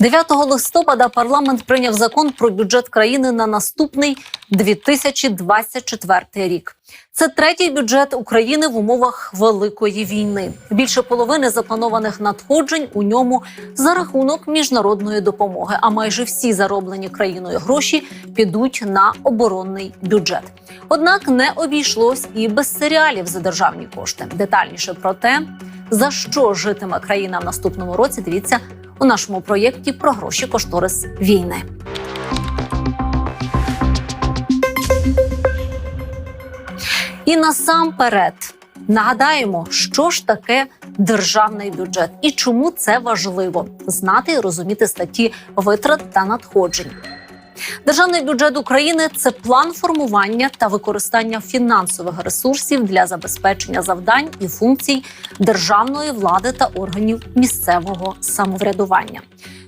9 листопада парламент прийняв закон про бюджет країни на наступний 2024 рік. Це третій бюджет України в умовах великої війни. Більше половини запланованих надходжень у ньому за рахунок міжнародної допомоги. А майже всі зароблені країною гроші підуть на оборонний бюджет. Однак не обійшлось і без серіалів за державні кошти. Детальніше про те, за що житиме країна в наступному році. Дивіться у нашому проєкті про гроші кошторис війни. І насамперед нагадаємо, що ж таке державний бюджет і чому це важливо знати і розуміти статті витрат та надходжень. Державний бюджет України це план формування та використання фінансових ресурсів для забезпечення завдань і функцій державної влади та органів місцевого самоврядування.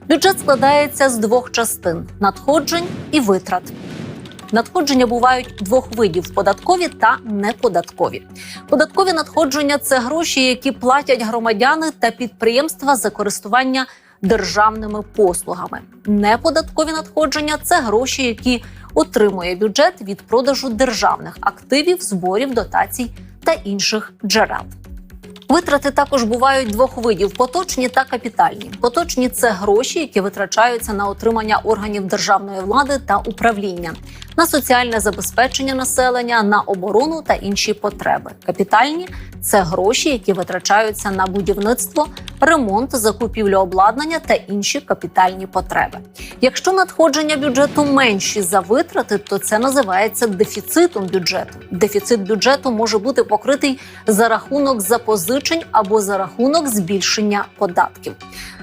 Бюджет складається з двох частин: надходжень і витрат. Надходження бувають двох видів: податкові та неподаткові. Податкові надходження це гроші, які платять громадяни та підприємства за користування державними послугами. Неподаткові надходження це гроші, які отримує бюджет від продажу державних активів, зборів, дотацій та інших джерел. Витрати також бувають двох видів: поточні та капітальні. Поточні це гроші, які витрачаються на отримання органів державної влади та управління, на соціальне забезпечення населення, на оборону та інші потреби. Капітальні це гроші, які витрачаються на будівництво, ремонт, закупівлю обладнання та інші капітальні потреби. Якщо надходження бюджету менші за витрати, то це називається дефіцитом бюджету. Дефіцит бюджету може бути покритий за рахунок запозичень або за рахунок збільшення податків.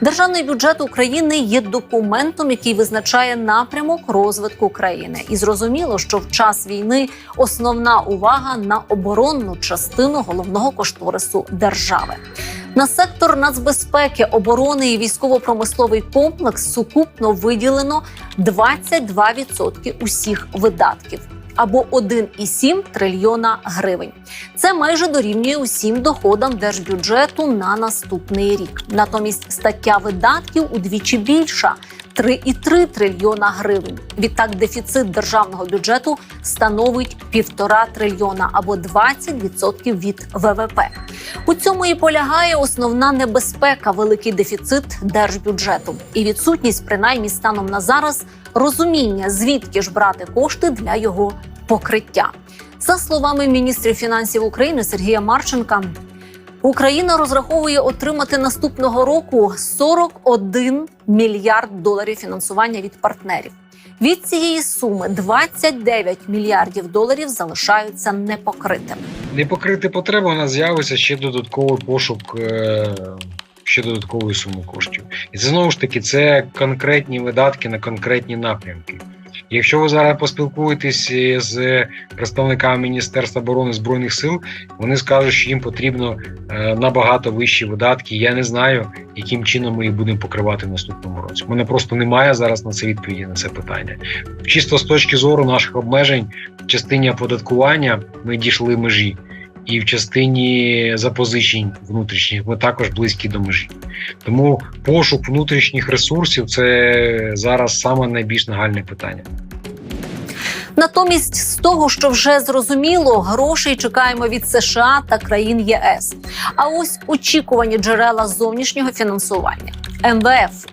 Державний бюджет України є документом, який визначає напрямок розвитку країни, і зрозуміло, що в час війни основна увага на оборонну частину головного кошторису держави. На сектор нацбезпеки, оборони і військово-промисловий комплекс сукупно виділено 22% усіх видатків. Або 1,7 трильйона гривень. Це майже дорівнює усім доходам держбюджету на наступний рік. Натомість стаття видатків удвічі більша 3,3 трильйона гривень. Відтак дефіцит державного бюджету становить півтора трильйона або 20% від ВВП. У цьому і полягає основна небезпека, великий дефіцит держбюджету і відсутність, принаймні станом на зараз, розуміння, звідки ж брати кошти для його покриття. За словами міністрів фінансів України Сергія Марченка, Україна розраховує отримати наступного року 41 мільярд доларів фінансування від партнерів. Від цієї суми 29 мільярдів доларів залишаються непокритими. Не покрити потреби у нас з'явиться ще додатковий пошук. е, Ще додаткової суми коштів, і це знову ж таки це конкретні видатки на конкретні напрямки. Якщо ви зараз поспілкуєтесь з представниками Міністерства оборони збройних сил, вони скажуть, що їм потрібно е, набагато вищі видатки. Я не знаю, яким чином ми їх будемо покривати в наступному році. Мене просто немає зараз на це відповіді на це питання. Чисто з точки зору наших обмежень, в частині оподаткування ми дійшли межі. І в частині запозичень внутрішніх ми також близькі до межі. Тому пошук внутрішніх ресурсів це зараз саме найбільш нагальне питання. Натомість, з того, що вже зрозуміло, грошей чекаємо від США та країн ЄС. А ось очікувані джерела зовнішнього фінансування МВФ.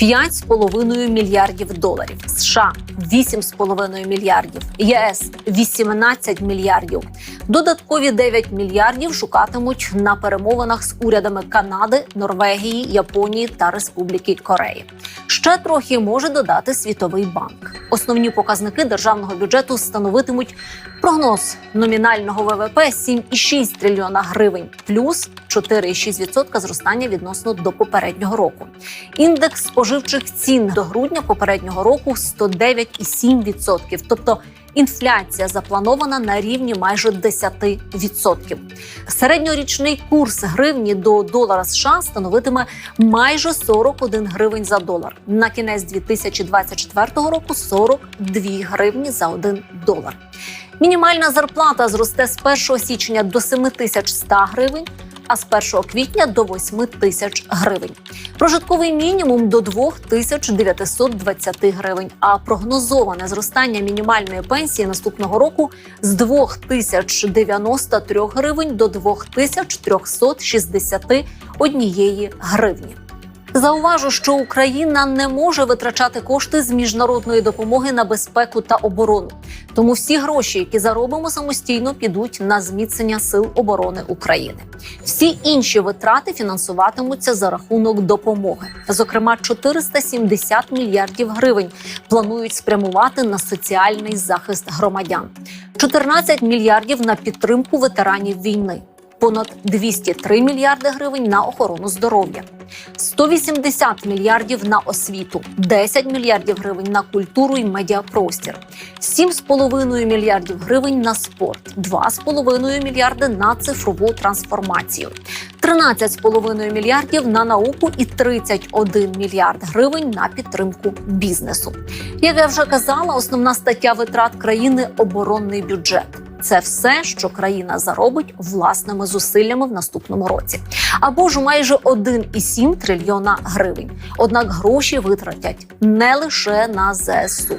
5,5 мільярдів доларів, США 8,5 мільярдів, ЄС 18 мільярдів. Додаткові 9 мільярдів шукатимуть на перемовинах з урядами Канади, Норвегії, Японії та Республіки Кореї. Ще трохи може додати Світовий банк. Основні показники державного бюджету становитимуть прогноз номінального ВВП 7,6 трильйона гривень, плюс 4,6% зростання відносно до попереднього року. Індекс споживчих цін до грудня попереднього року 109,7%. Тобто інфляція запланована на рівні майже 10%. Середньорічний курс гривні до долара США становитиме майже 41 гривень за долар. На кінець 2024 року 42 гривні за 1 долар. Мінімальна зарплата зросте з 1 січня до 7100 гривень. А з 1 квітня до 8 тисяч гривень. Прожитковий мінімум до 2920 гривень. А прогнозоване зростання мінімальної пенсії наступного року з 2093 гривень до 2361 гривні. Зауважу, що Україна не може витрачати кошти з міжнародної допомоги на безпеку та оборону. Тому всі гроші, які заробимо самостійно, підуть на зміцнення сил оборони України. Всі інші витрати фінансуватимуться за рахунок допомоги. Зокрема, 470 мільярдів гривень планують спрямувати на соціальний захист громадян, 14 мільярдів на підтримку ветеранів війни. Понад 203 мільярди гривень на охорону здоров'я, 180 мільярдів на освіту, 10 мільярдів гривень на культуру і медіапростір, 7,5 мільярдів гривень на спорт, 2,5 мільярди на цифрову трансформацію, 13,5 мільярдів на науку і 31 мільярд гривень на підтримку бізнесу. Як я вже казала, основна стаття витрат країни оборонний бюджет. Це все, що країна заробить власними зусиллями в наступному році, або ж майже 1,7 трильйона гривень. Однак гроші витратять не лише на ЗСУ.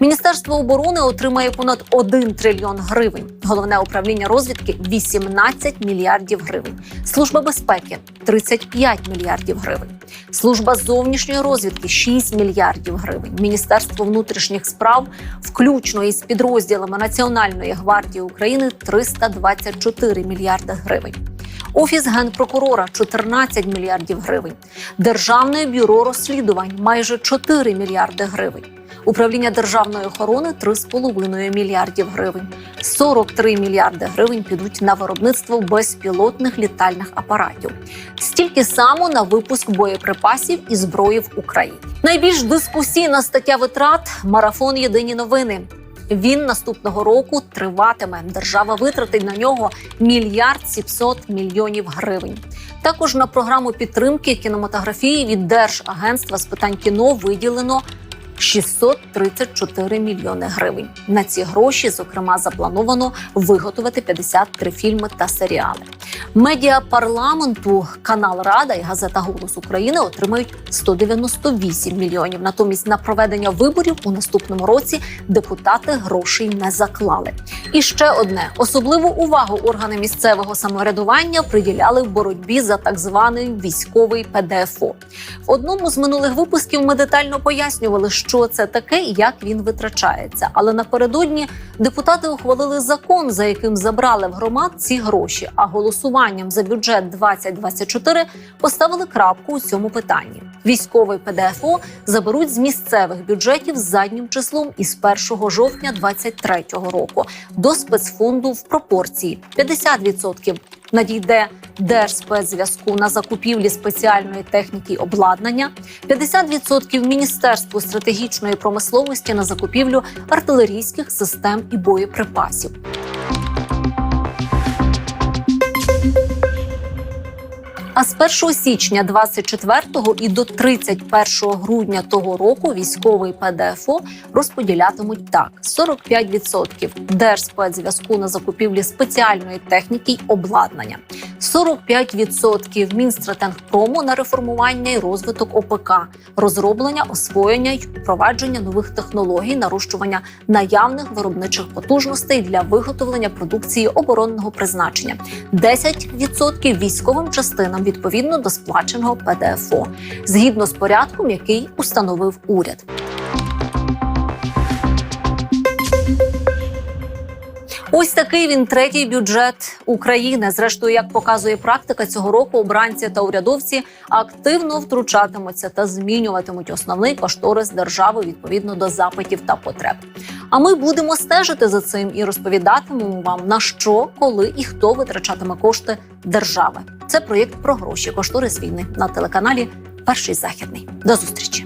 Міністерство оборони отримає понад 1 трильйон гривень. Головне управління розвідки 18 мільярдів гривень. Служба безпеки 35 мільярдів гривень. Служба зовнішньої розвідки 6 мільярдів гривень. Міністерство внутрішніх справ, включно із підрозділами Національної гвардії України 324 мільярди гривень. Офіс генпрокурора 14 мільярдів гривень. Державне бюро розслідувань майже 4 мільярди гривень. Управління державної охорони 3,5 мільярдів гривень. 43 мільярди гривень підуть на виробництво безпілотних літальних апаратів. Стільки само на випуск боєприпасів і зброї в Україні. Найбільш дискусійна стаття витрат марафон Єдині новини. Він наступного року триватиме. Держава витратить на нього мільярд 700 мільйонів гривень. Також на програму підтримки кінематографії від Держагентства з питань кіно виділено 634 мільйони гривень. На ці гроші, зокрема, заплановано виготовити 53 фільми та серіали. Медіа парламенту, канал Рада і газета Голос України отримають 198 мільйонів. Натомість на проведення виборів у наступному році депутати грошей не заклали. І ще одне особливу увагу органи місцевого самоврядування приділяли в боротьбі за так званий військовий ПДФО. В одному з минулих випусків ми детально пояснювали, що це таке і як він витрачається. Але напередодні депутати ухвалили закон, за яким забрали в громад ці гроші. А голосуванням за бюджет 2024 поставили крапку у цьому питанні. Військовий ПДФО заберуть з місцевих бюджетів заднім числом із 1 жовтня 2023 року до спецфонду в пропорції. 50% надійде Держспецзв'язку на закупівлі спеціальної техніки і обладнання, 50% Міністерству стратегічної промисловості на закупівлю артилерійських систем і боєприпасів. А з 1 січня 24 і до 31 грудня того року військовий ПДФО розподілятимуть так: 45% Держспецзв'язку на закупівлі спеціальної техніки й обладнання, 45% Мінстратегпрому на реформування і розвиток ОПК, розроблення, освоєння й впровадження нових технологій, нарощування наявних виробничих потужностей для виготовлення продукції оборонного призначення, 10% військовим частинам відповідно до сплаченого ПДФО, згідно з порядком, який установив уряд. Ось такий він третій бюджет України. Зрештою, як показує практика цього року, обранці та урядовці активно втручатимуться та змінюватимуть основний кошторис держави відповідно до запитів та потреб. А ми будемо стежити за цим і розповідатимемо вам на що, коли і хто витрачатиме кошти держави. Це проєкт про гроші кошторис війни на телеканалі Перший західний. До зустрічі.